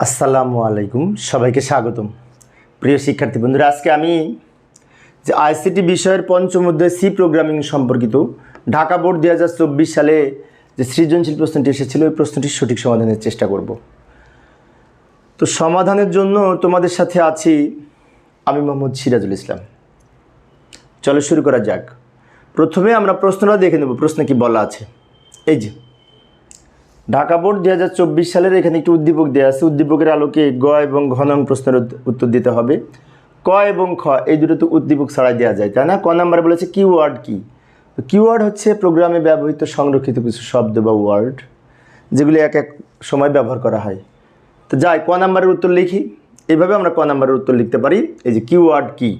আসসালামু আলাইকুম, সবাইকে স্বাগতম। প্রিয় শিক্ষার্থী বন্ধুরা, আজকে আমি যে আইসিটি বিষয়ের পঞ্চম অধ্যায় সি প্রোগ্রামিং সম্পর্কিত ঢাকা বোর্ড দু হাজার চব্বিশ সালে যে সৃজনশীল প্রশ্নটি এসেছিল ওই প্রশ্নটির সঠিক সমাধানের চেষ্টা করব। তো সমাধানের জন্য তোমাদের সাথে আছি আমি মোহাম্মদ সিরাজুল ইসলাম। চলো শুরু করা যাক। প্রথমে আমরা প্রশ্নটা দেখে নেব, প্রশ্নে কি বলা আছে। এই যে ঢাকা বোর্ড দুই হাজার চব্বিশ সালের এখানে একটি উদ্দীপক দেওয়া আছে। উদ্দীপকের আলোকে গ এবং ঘ নং প্রশ্নের উত্তর দিতে হবে। ক এবং খ, এই দুটো তো উদ্দীপক ছাড়াই দেওয়া যায়, তাই না? ক নাম্বারে বলেছে কিওয়ার্ড কি? কিওয়ার্ড হচ্ছে প্রোগ্রামে ব্যবহৃত সংরক্ষিত কিছু শব্দ বা ওয়ার্ড যেগুলি এক এক সময় ব্যবহার করা হয়। তো যাই, ক নাম্বারের উত্তর লিখি। এইভাবে আমরা ক নাম্বারের উত্তর লিখতে পারি। এই যে কিওয়ার্ড কি?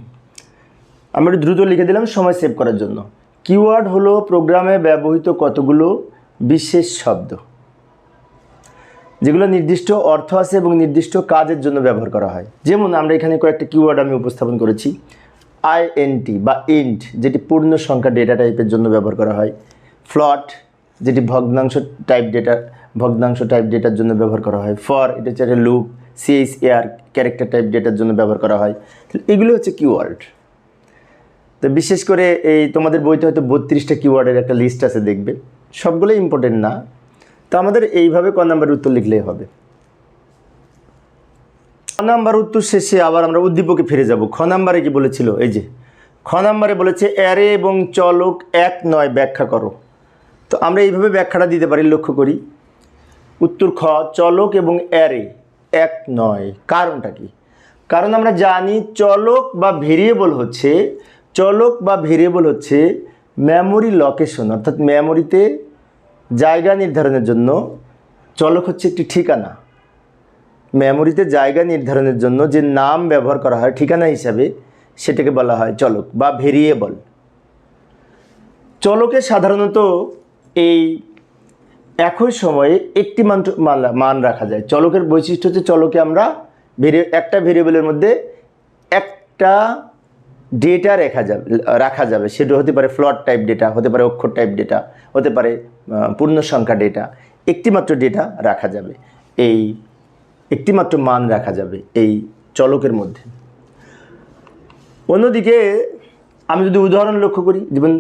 আমরা একটু দ্রুত লিখে দিলাম, সময় সেভ করার জন্য। কিওয়ার্ড হলো প্রোগ্রামে ব্যবহৃত কতগুলো বিশেষ শব্দ। যেগুলো নির্দিষ্ট অর্থ আছে এবং নির্দিষ্ট কাজের জন্য ব্যবহার করা হয়। যেমন আমরা এখানে কয়েকটা কিওয়ার্ড আমি উপস্থাপন করেছি। আইএনটি বা ইন্ট যেটি পূর্ণ সংখ্যা ডেটা টাইপের জন্য ব্যবহার করা হয়। ফ্লট যেটি ভগ্নাংশ টাইপ ডেটা ভগ্নাংশ টাইপ ডেটার জন্য ব্যবহার করা হয়। ফর এটা হচ্ছে একটা loop CH A R character type ডেটার জন্য ব্যবহার করা হয়। এগুলো হচ্ছে কিওয়ার্ড তো বিশেষ করে এই তোমাদের বইতে হয়তো বত্রিশটা কিওয়ার্ডের একটা লিস্ট আছে দেখবে। সবগুলোই ইম্পর্টেন্ট না। তো আমাদের এইভাবে ক নাম্বার উত্তর লিখলেই হবে। খ নাম্বার উত্তর শেষে আবার আমরা উদ্দীপকে ফিরে যাব। খ নাম্বারে কি বলেছিল? এই যে, খ নাম্বারে বলেছে, অ্যারে এবং চলক এক নয়, ব্যাখ্যা করো। তো আমরা এইভাবে ব্যাখ্যাটা দিতে পারি, লক্ষ্য করি। উত্তর খ, চলক এবং অ্যারে এক নয়। কারণটা কি? কারণ আমরা জানি চলক বা ভেরিয়েবল হচ্ছে, চলক বা ভেরিয়েবল হচ্ছে মেমোরি লোকেশন অর্থাৎ মেমোরিতে জায়গা নির্ধারণের জন্য চলক হচ্ছে একটি ঠিকানা। মেমোরিতে জায়গা নির্ধারণের জন্য যে নাম ব্যবহার করা হয় ঠিকানা হিসাবে সেটাকে বলা হয় চলক বা ভেরিয়েবল। চলকে সাধারণত এই একই সময়ে একটি মান মান- রাখা যায়। চলকের বৈশিষ্ট্য হচ্ছে চলকে আমরা ভেরি একটা ভেরিয়েবলের মধ্যে একটা ডেটা রেখা যাবে, রাখা যাবে। সেটা হতে পারে ফ্লট টাইপ ডেটা হতে পারে অক্ষর টাইপ ডেটা হতে পারে পূর্ণ সংখ্যা ডেটা একটিমাত্র ডেটা রাখা যাবে। এই একটিমাত্র মান রাখা যাবে এই চলকের মধ্যে। অন্যদিকে আমি যদি উদাহরণ লক্ষ্য করি, যেমন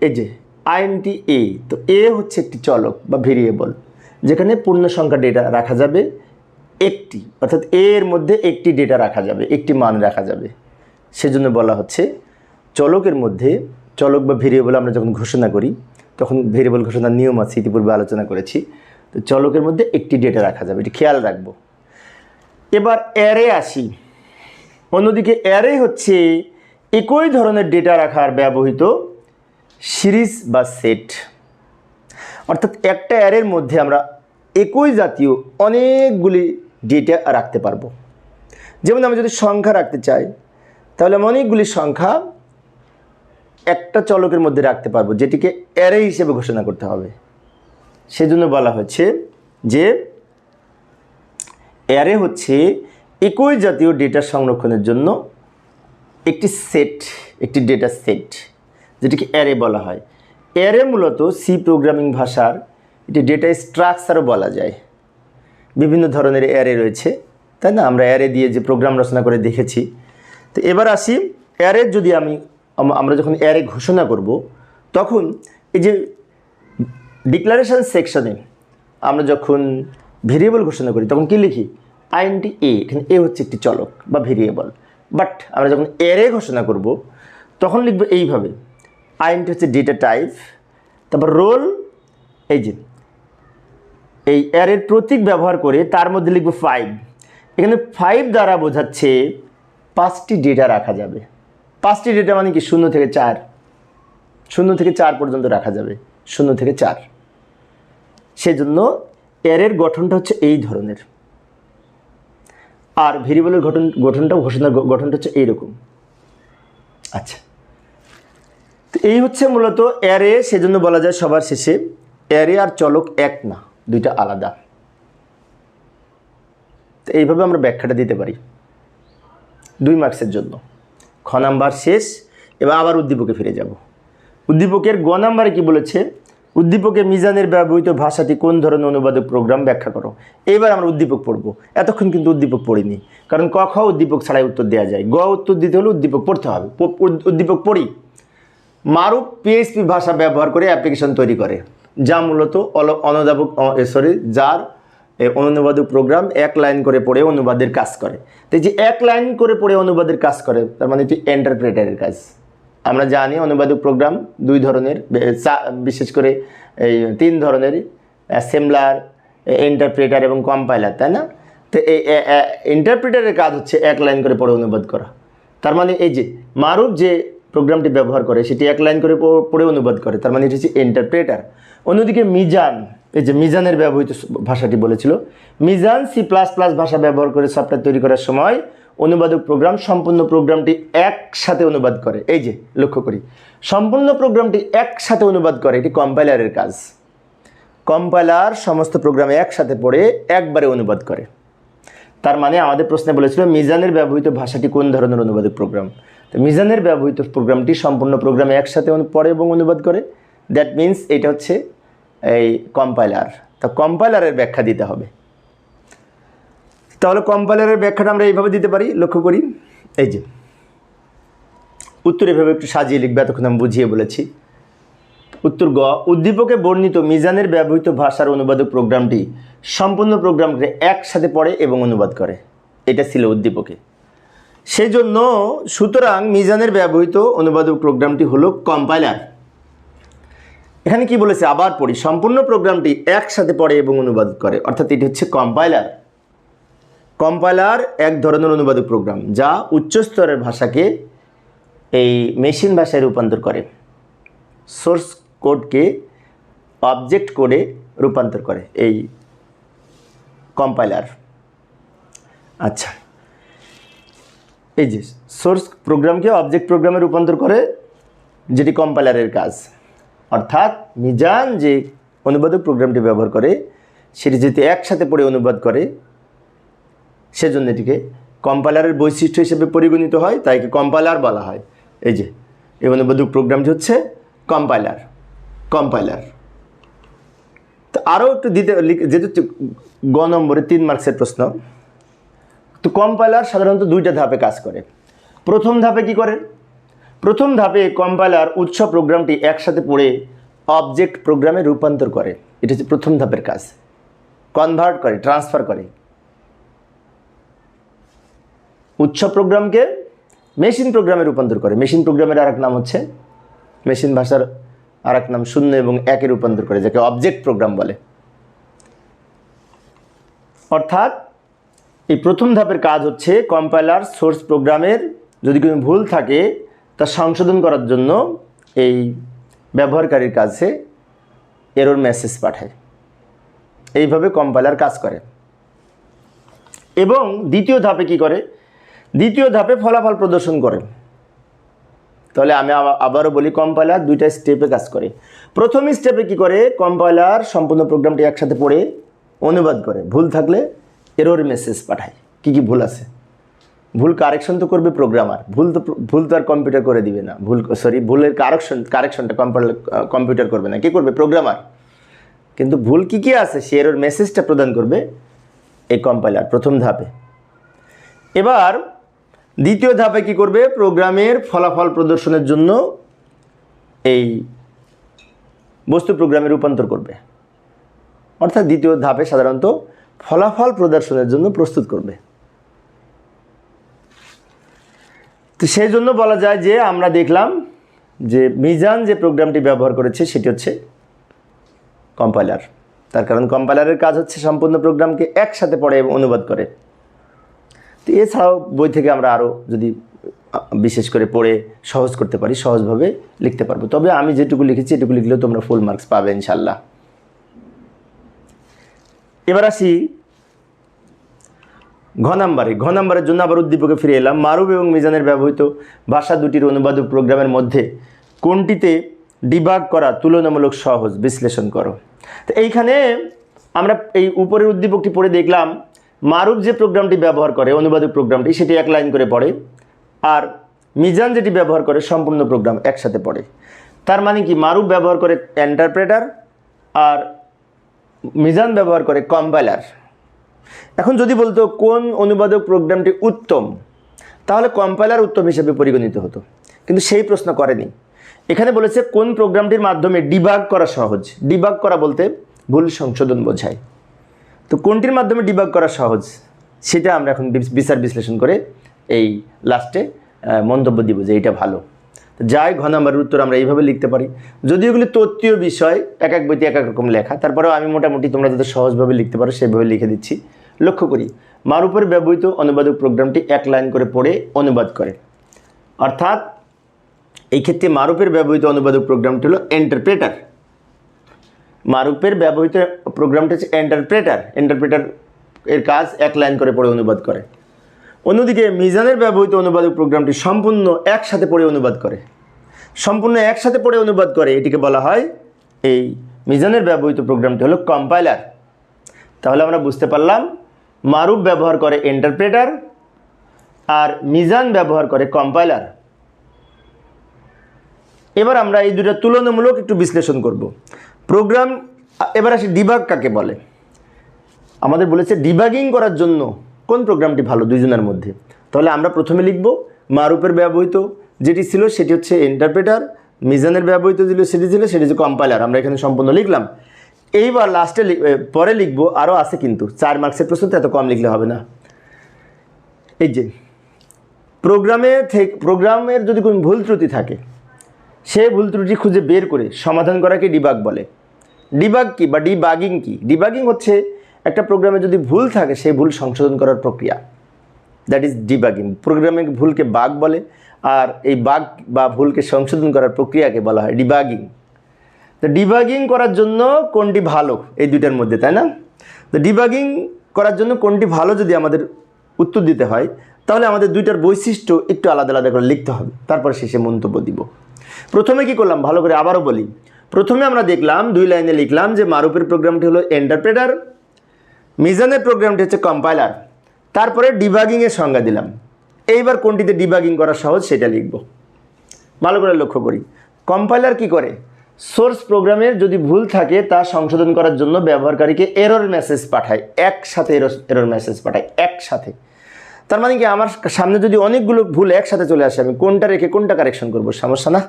এই যে আইএনটি এ তো এ হচ্ছে একটি চলক বা ভেরিয়েবল যেখানে পূর্ণ সংখ্যা ডেটা রাখা যাবে একটি, অর্থাৎ এর মধ্যে একটি ডেটা রাখা যাবে, একটি মান রাখা যাবে। সেজন্য বলা হচ্ছে, চলকের মধ্যে চলক বা ভেরিয়েবল আমরা যখন ঘোষণা করি, তখন ভেরিয়েবল ঘোষণার নিয়ম আছে, ইতিপূর্বে আলোচনা করেছি। তো চলকের মধ্যে একটি ডেটা রাখা যাবে, এটি খেয়াল রাখব। এবার অ্যারে আসি। অন্যদিকে অ্যারে হচ্ছে একই ধরনের ডেটা রাখার ব্যবহৃত সিরিজ বা সেট অর্থাৎ একটা অ্যারের মধ্যে আমরা একই জাতীয় অনেকগুলি ডেটা রাখতে পারব। যেমন আমি যদি সংখ্যা রাখতে চাই তাহলে আমি অনেকগুলি সংখ্যা একটা চলকের মধ্যে রাখতে পারব, যেটিকে অ্যারে হিসেবে ঘোষণা করতে হবে। সেজন্য বলা হচ্ছে যে অ্যারে হচ্ছে একই জাতীয় ডেটা সংরক্ষণের জন্য একটি সেট একটি ডেটা সেট যেটিকে অ্যারে বলা হয়। অ্যারে মূলত সি প্রোগ্রামিং ভাষার এটি ডেটা স্ট্রাকচারও বলা যায়। বিভিন্ন ধরনের অ্যারে রয়েছে, তাই না? আমরা অ্যারে দিয়ে যে প্রোগ্রাম রচনা করে দেখেছি তো এবার আসি অ্যারের যদি আমি আমরা যখন অ্যারে ঘোষণা করব, তখন এই যে ডিক্লারেশন সেকশনে আমরা যখন ভেরিয়েবল ঘোষণা করি, তখন কি লিখি? আইনটি এ, এখানে এ হচ্ছে একটি চলক বা ভেরিয়েবল। বাট আমরা যখন এরে ঘোষণা করব, তখন লিখব এইভাবে। আইনটি হচ্ছে ডেটা টাইপ, তারপর রোল, এই যে, এই অ্যারের প্রতীক ব্যবহার করে তার মধ্যে লিখব ফাইভ। এখানে ফাইভ দ্বারা বোঝাচ্ছে পাঁচটি ডেটা রাখা যাবে। পাঁচটি ডেটা মানে কি? শূন্য থেকে চার। শূন্য থেকে চার পর্যন্ত রাখা যাবে। শূন্য থেকে চার। সেজন্য অ্যারের গঠনটা হচ্ছে এই ধরনের। আর ভেরিয়েবলের গঠন গঠনটাও ঘোষণার গঠনটা হচ্ছে এইরকম। আচ্ছা। তো এই হচ্ছে মূলত অ্যারে সেজন্য বলা যায় সবার শেষে অ্যারে আর চলক এক না, দুইটা আলাদা। তো এইভাবে আমরা ব্যাখ্যাটা দিতে পারি। দুই মার্কসের জন্য। খ নাম্বার শেষ, এবার আবার উদ্দীপকে ফিরে যাব। উদ্দীপকের গ নাম্বারে কি বলেছে? উদ্দীপকে মিজানের ব্যবহৃত ভাষাটি কোন ধরনের অনুবাদক প্রোগ্রাম ব্যাখ্যা করো? এবার আমরা উদ্দীপক পড়ব। এতক্ষণ কিন্তু উদ্দীপক পড়িনি। কারণ ক, খ, উদ্দীপক ছাড়াই উত্তর দেওয়া যায়। গ, উত্তর দিতে হলে উদ্দীপক পড়তে হবে। উদ্দীপক পড়ি। মারুপ পিএইচপি ভাষা ব্যবহার করে অ্যাপ্লিকেশন তৈরি করে, যা মূলত অল- অনুবাদক সরি যার এ, অনুবাদক প্রোগ্রাম এক লাইন করে পড়ে অনুবাদের কাজ করে। তো যে এক লাইন করে পড়ে অনুবাদের কাজ করে তার মানে এটি এন্টারপ্রেটারের কাজ। আমরা জানি অনুবাদক প্রোগ্রাম দুই ধরনের বিশেষ করে এই তিন ধরনের অ্যাসেম্বলার ইন্টারপ্রেটার এবং কম্পাইলার তাই না? তো এই ইন্টারপ্রেটারের কাজ হচ্ছে এক লাইন করে পড়ে অনুবাদ করা। তার মানে এই যে মারুফ যে প্রোগ্রামটি ব্যবহার করে, সেটি এক লাইন করে পড়ে অনুবাদ করে, তার মানে এটি হচ্ছে ইন্টারপ্রেটার অন্যদিকে মিজান, এই যে মিজানের ব্যবহৃত ভাষাটি বলেছিল, মিজান সি প্লাস প্লাস ভাষা ব্যবহার করে সফটওয়্যার তৈরি করার সময় অনুবাদক প্রোগ্রাম সম্পূর্ণ প্রোগ্রামটি একসাথে অনুবাদ করে। এই যে, লক্ষ্য করি, সম্পূর্ণ প্রোগ্রামটি একসাথে অনুবাদ করে, এটি কম্পাইলারের কাজ। কম্পাইলার সমস্ত প্রোগ্রাম একসাথে পড়ে একবারে অনুবাদ করে। তার মানে আমাদের প্রশ্নে বলেছিল, মিজানের ব্যবহৃত ভাষাটি কোন ধরনের অনুবাদক প্রোগ্রাম মিজানের ব্যবহৃত প্রোগ্রামটি সম্পূর্ণ প্রোগ্রামে একসাথে পড়ে এবং অনুবাদ করে। দ্যাট মিন্স এটা হচ্ছে এই কম্পাইলার তো কম্পাইলারের ব্যাখ্যা দিতে হবে। তাহলে কম্পাইলারের ব্যাখ্যাটা আমরা এইভাবে দিতে পারি, লক্ষ্য করি। এই যে, উত্তর এভাবে একটু সাজিয়ে লিখবে, এতক্ষণ আমি বুঝিয়ে বলেছি। উত্তর গ, উদ্দীপকে বর্ণিত মিজানের ব্যবহৃত ভাষার অনুবাদক প্রোগ্রামটি সম্পূর্ণ প্রোগ্রামকে একসাথে পড়ে এবং অনুবাদ করে। এটা ছিল উদ্দীপকে। সেই জন্য সুতরাং মিজানের ব্যবহৃত অনুবাদক প্রোগ্রামটি হলো কম্পাইলার। এখানে কি বলেছে? আবার পড়ি। সম্পূর্ণ প্রোগ্রামটি একসাথে পড়ে এবং অনুবাদ করে। অর্থাৎ এটি হচ্ছে কম্পাইলার। কম্পাইলার এক ধরনের অনুবাদক প্রোগ্রাম যা উচ্চ স্তরের ভাষাকে এই মেশিন ভাষায় রূপান্তর করে। সোর্স কোডকে অবজেক্ট কোডে রূপান্তর করে। এই কম্পাইলার। আচ্ছা। এই যে সোর্স প্রোগ্রামকে অবজেক্ট প্রোগ্রামে রূপান্তর করে যেটি কম্পাইলারের কাজ। অর্থাৎ মিজান যে অনুবাদক প্রোগ্রামটি ব্যবহার করে, সেটি যদি একসাথে পড়ে অনুবাদ করে, সেজন্য এটিকে কম্পাইলারের বৈশিষ্ট্য হিসেবে পরিগণিত হয়, তাই একে কম্পাইলার বলা হয়। এই যে, এই অনুবাদক প্রোগ্রামটি হচ্ছে কম্পাইলার কম্পাইলার তো আরও একটু দিতে যেহেতু গ নম্বরে তিন মার্কসের প্রশ্ন তো কম্পাইলার সাধারণত দুইটা ধাপে কাজ করে। প্রথম ধাপে কি করে? প্রথম ধাপে কম্পাইলার উৎস প্রোগ্রামটি একসাথে পড়ে অবজেক্ট প্রোগ্রামে রূপান্তর করে। এটা হচ্ছে প্রথম ধাপের কাজ। কনভার্ট করে ট্রান্সফার করে। উৎস প্রোগ্রামকে মেশিন প্রোগ্রামে রূপান্তর করে। মেশিন প্রোগ্রামের আরেক নাম হচ্ছে মেশিন ভাষার আরেক নাম শূন্য এবং একে রূপান্তর করে, যাকে অবজেক্ট প্রোগ্রাম বলে। অর্থাৎ এই প্রথম ধাপের কাজ হচ্ছে কম্পাইলার সোর্স প্রোগ্রামের যদি কোনো ভুল থাকে তা সংশোধন করার জন্য এই ব্যবহারকারীর কাছে এরর মেসেজ পাঠায়। এইভাবে কম্পাইলার কাজ করে। এবং দ্বিতীয় ধাপে কি করে? দ্বিতীয় ধাপে ফলাফল প্রদর্শন করে। তাহলে আমি আবারও বলি কম্পাইলার দুইটা স্টেপে কাজ করে। প্রথম স্টেপে কি করে? কম্পাইলার সম্পূর্ণ প্রোগ্রামটি একসাথে পড়ে অনুবাদ করে। ভুল থাকলে এরর মেসেজ পাঠায়। কি কি ভুল আছে? ভুল কারেকশন তো করবে প্রোগ্রামার ভুল তো ভুল তো আর কম্পিউটার করে দিবে না। ভুল সরি ভুলের কারেকশন কারেকশনটা কম্পিউটার করবে না। কে করবে? প্রোগ্রামার কিন্তু ভুল কি কি আছে? সে এরর মেসেজটা প্রদান করবে এই কম্পাইলার প্রথম ধাপে। এবার দ্বিতীয় ধাপে কি করবে? প্রোগ্রামের ফলাফল প্রদর্শনের জন্য এই বস্তু প্রোগ্রামে রূপান্তর করবে। অর্থাৎ দ্বিতীয় ধাপে সাধারণত ফলাফল প্রদর্শনের জন্য প্রস্তুত করবে। তো সেই জন্য বলা যায় যে আমরা দেখলাম যে মিজান যে প্রোগ্রামটি ব্যবহার করেছে সেটি হচ্ছে কম্পাইলার। তার কারণ কম্পাইলারের কাজ হচ্ছে সম্পূর্ণ প্রোগ্রামকে একসাথে পড়ে এবং অনুবাদ করে। তো এছাড়াও বই থেকে আমরা আরও যদি বিশেষ করে পড়ে, সহজ করতে পারি, সহজভাবে লিখতে পারব। তবে আমি যেটুকু লিখেছি, এটুকু লিখলেও তোমরা ফুল মার্কস পাবে ইনশাল্লাহ এবার আসি ঘ নাম্বারে। ঘ নাম্বারের জন্য আবার উদ্দীপকে ফিরে এলাম। মারুব এবং মিজানের ব্যবহৃত ভাষা দুটির অনুবাদক প্রোগ্রামের মধ্যে কোনটিতে ডিবাগ করা তুলনামূলক সহজ? বিশ্লেষণ করো। তো এইখানে আমরা এই উপরের উদ্দীপকটি পড়ে দেখলাম মারুব যে প্রোগ্রামটি ব্যবহার করে অনুবাদক প্রোগ্রামটি, সেটি এক লাইন করে পড়ে, আর মিজান যেটি ব্যবহার করে, সম্পূর্ণ প্রোগ্রাম একসাথে পড়ে। তার মানে কি? মারুব ব্যবহার করে এন্টারপ্রেটার আর মিজান ব্যবহার করে কম্পাইলার। এখন যদি বলতো কোন অনুবাদক প্রোগ্রামটি উত্তম, তাহলে কম্পাইলার উত্তম হিসেবে পরিগণিত হতো। কিন্তু সেই প্রশ্ন করেনি। এখানে বলেছে কোন প্রোগ্রামটির মাধ্যমে ডিবাগ করা সহজ। ডিবাগ করা বলতে ভুল সংশোধন বোঝায়। তো কোনটির মাধ্যমে ডিবাগ করা সহজ, সেটা আমরা এখন বিচার বিশ্লেষণ করে এই লাস্টে মন্তব্য দিব যে এটা ভালো। তো যাই ঘ নাম্বারের উত্তর আমরা এইভাবে লিখতে পারি। যদিও এগুলি তত্ত্বীয় বিষয়, এক এক বইতে এক এক রকম লেখা, তারপরেও আমি মোটামুটি তোমরা যাতে সহজভাবে লিখতে পারো সেভাবে লিখে দিচ্ছি। লক্ষ্য করি মারুপের ব্যবহৃত অনুবাদক প্রোগ্রামটি এক লাইন করে পড়ে অনুবাদ করে। অর্থাৎ, এই ক্ষেত্রে মারুপের ব্যবহৃত অনুবাদক প্রোগ্রামটি হলো এন্টারপ্রেটার মারুপের ব্যবহৃত প্রোগ্রামটি হচ্ছে এন্টারপ্রেটার এন্টারপ্রেটার এর কাজ এক লাইন করে পড়ে অনুবাদ করে। অন্যদিকে মিজানের ব্যবহৃত অনুবাদক প্রোগ্রামটি সম্পূর্ণ একসাথে পড়ে অনুবাদ করে। সম্পূর্ণ একসাথে পড়ে অনুবাদ করে, এটিকে বলা হয় এই মিজানের ব্যবহৃত প্রোগ্রামটি হলো কম্পাইলার। তাহলে আমরা বুঝতে পারলাম মারুপ ব্যবহার করে এন্টারপ্রেটার আর মিজান ব্যবহার করে কম্পাইলার। এবার আমরা এই দুটো তুলনামূলক একটু বিশ্লেষণ করব। প্রোগ্রাম, এবার আসি ডিবাগ কাকে বলে? আমাদের বলেছে ডিবাগিং করার জন্য কোন প্রোগ্রামটি ভালো দুইজনের মধ্যে? তাহলে আমরা প্রথমে লিখব, মারুপের ব্যবহৃত যেটি ছিল সেটি হচ্ছে ইন্টারপ্রেটার মিজানের ব্যবহৃত ছিল সেটি ছিল, সেটি হচ্ছে কম্পাইলার আমরা এখানে সম্পূর্ণ লিখলাম। এইবার লাস্টে পরে লিখব আরও আছে কিন্তু, চার মার্কসের প্রশ্ন তো এত কম লিখলে হবে না। এই যে, প্রোগ্রামে থেকে প্রোগ্রামের যদি কোনো ভুল ত্রুটি থাকে, সে ভুল ত্রুটি খুঁজে বের করে সমাধান করাকে ডিবাগ বলে। ডিবাগ কি বা ডিবাগিং কি? ডিবাগিং হচ্ছে একটা প্রোগ্রামে যদি ভুল থাকে, সেই ভুল সংশোধন করার প্রক্রিয়া। দ্যাট ইজ ডিবাগিং প্রোগ্রামে ভুলকে বাগ বলে, আর এই বাগ বা ভুলকে সংশোধন করার প্রক্রিয়াকে বলা হয় ডিবাগিং তো ডিবাগিং করার জন্য কোনটি ভালো? এই দুইটার মধ্যে, তাই না? তো ডিবাগিং করার জন্য কোনটি ভালো যদি আমাদের উত্তর দিতে হয়, তাহলে আমাদের দুইটার বৈশিষ্ট্য একটু আলাদা আলাদা করে লিখতে হবে। তারপর শেষে মন্তব্য দিব। প্রথমে কি করলাম? ভালো করে আবারও বলি। প্রথমে আমরা দেখলাম, দুই লাইনে লিখলাম যে মারুপের প্রোগ্রামটি হলো এন্টারপ্রেটার মিজানের প্রোগ্রামটি হচ্ছে কম্পাইলার। তারপরে ডিবাগিংয়ের সংজ্ঞা দিলাম। এইবার কোনটিতে ডিবাগিং করা সহজ সেটা লিখব। ভালো করে লক্ষ্য করি। কম্পাইলার কি করে? সোর্স প্রোগ্রামের যদি ভুল থাকে তা সংশোধন করার জন্য ব্যবহারকারীকে এরর মেসেজ পাঠায়। একসাথে এরর মেসেজ পাঠায়। একসাথে। তার মানে কি আমার সামনে যদি অনেকগুলো ভুল একসাথে চলে আসে, আমি কোনটা রেখে কোনটা কারেকশন করব? সমস্যা না?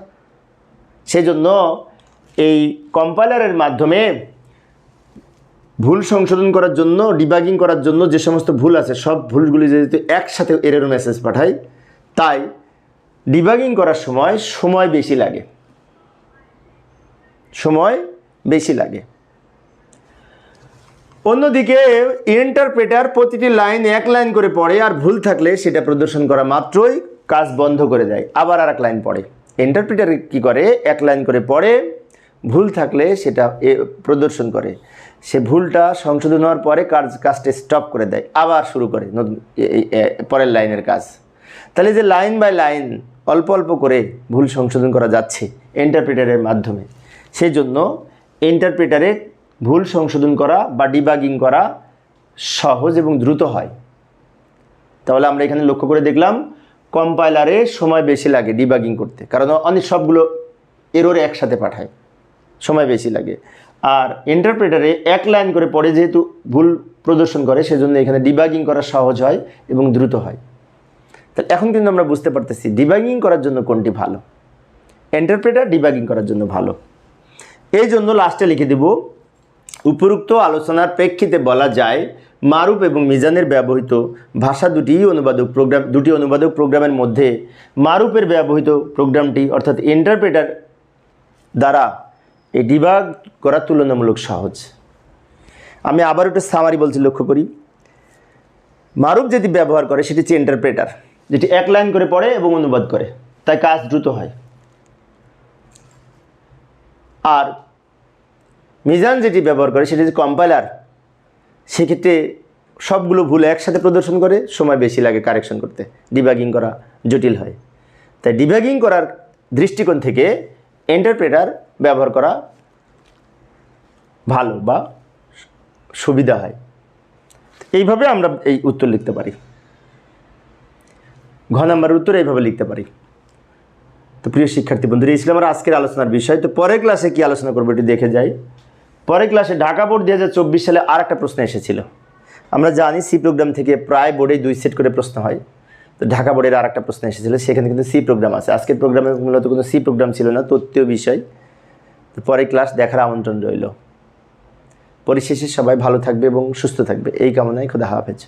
সেই জন্য এই কম্পাইলারের মাধ্যমে ভুল সংশোধন করার জন্য ডিবাগিং করার জন্য যে সমস্ত ভুল আছে, সব ভুলগুলি যদি একসাথে এরর মেসেজ পাঠাই, তাই ডিবাগিং করার সময় সময় বেশি লাগে। সময় বেশি লাগে। অন্যদিকে ইন্টারপ্রেটার প্রতিটি লাইন এক লাইন করে পড়ে আর ভুল থাকলে সেটা প্রদর্শন করা মাত্রই কাজ বন্ধ করে দেয়। আবার আর এক লাইন পড়ে। ইন্টারপ্রেটার কি করে? এক লাইন করে পড়ে, ভুল থাকলে সেটা প্রদর্শন করে। সে ভুলটা সংশোধন হওয়ার পরে কাজ, কাজটা স্টপ করে দেয়। আবার শুরু করে নতুন পরের লাইনের কাজ। তাহলে যে লাইন বাই লাইন অল্প অল্প করে ভুল সংশোধন করা যাচ্ছে ইন্টারপ্রেটারের মাধ্যমে সেই জন্য ইন্টারপ্রেটারে ভুল সংশোধন করা বা ডিবাগিং করা সহজ এবং দ্রুত হয়। তাহলে আমরা এখানে লক্ষ্য করে দেখলাম কম্পাইলারে সময় বেশি লাগে ডিবাগিং করতে, কারণ অনেক সবগুলো এরোরে একসাথে পাঠায়। সময় বেশি লাগে। আর ইন্টারপ্রেটারে এক লাইন করে পড়ে যেহেতু ভুল প্রদর্শন করে, সেজন্য এখানে ডিবাগিং করা সহজ হয় এবং দ্রুত হয়। তাহলে এখন কিন্তু আমরা বুঝতে পারতেছি ডিবাগিং করার জন্য কোনটি ভালো। ইন্টারপ্রেটার ডিবাগিং করার জন্য ভালো। এই জন্য লাস্টে লিখে দেব, উপরুক্ত আলোচনার প্রেক্ষিতে বলা যায় মারুপ এবং মিজানের ব্যবহৃত ভাষা দুটি অনুবাদক প্রোগ্রাম দুটি অনুবাদক প্রোগ্রামের মধ্যে মারুপের ব্যবহৃত প্রোগ্রামটি অর্থাৎ ইন্টারপ্রেটার দ্বারা এই ডিবাগ করা তুলনামূলক সহজ। আমি আবার একটু সামারি বলছি, লক্ষ্য করি। মারুপ যেটি ব্যবহার করে, সেটি হচ্ছে ইন্টারপ্রেটার যেটি এক লাইন করে পড়ে এবং অনুবাদ করে। তাই কাজ দ্রুত হয়। আর মিজান যেটি ব্যবহার করে, সেটি হচ্ছে কম্পাইলার সেক্ষেত্রে সবগুলো ভুল একসাথে প্রদর্শন করে, সময় বেশি লাগে কারেকশন করতে। ডিবাগিং করা জটিল হয়। তাই ডিবাগিং করার দৃষ্টিকোণ থেকে ইন্টারপ্রেটার ব্যবহার করা ভালো বা সুবিধা হয়। এইভাবে আমরা এই উত্তর লিখতে পারি। ঘ নম্বরের উত্তর এইভাবে লিখতে পারি। তো প্রিয় শিক্ষার্থী বন্ধুরা, এই ছিল আমার আজকের আলোচনার বিষয়। তো পরের ক্লাসে কি আলোচনা করব এটি দেখে যাই। পরের ক্লাসে ঢাকা বোর্ড দু হাজার চব্বিশ সালে আর একটা প্রশ্ন এসেছিল। আমরা জানি সি প্রোগ্রাম থেকে প্রায় বোর্ডেই দুই সেট করে প্রশ্ন হয়। তো ঢাকা বোর্ডের আর একটা প্রশ্ন এসেছিল, সেখানে কিন্তু সি প্রোগ্রাম আছে। আজকের প্রোগ্রামে মূলত কোনো সি প্রোগ্রাম ছিল না, তত্ত্বীয় বিষয়। পরে ক্লাস দেখার আমন্ত্রণ রইল। পরিশেষে সবাই ভালো থাকবে এবং সুস্থ থাকবে। এই কামনায় খুদা হাফেজ।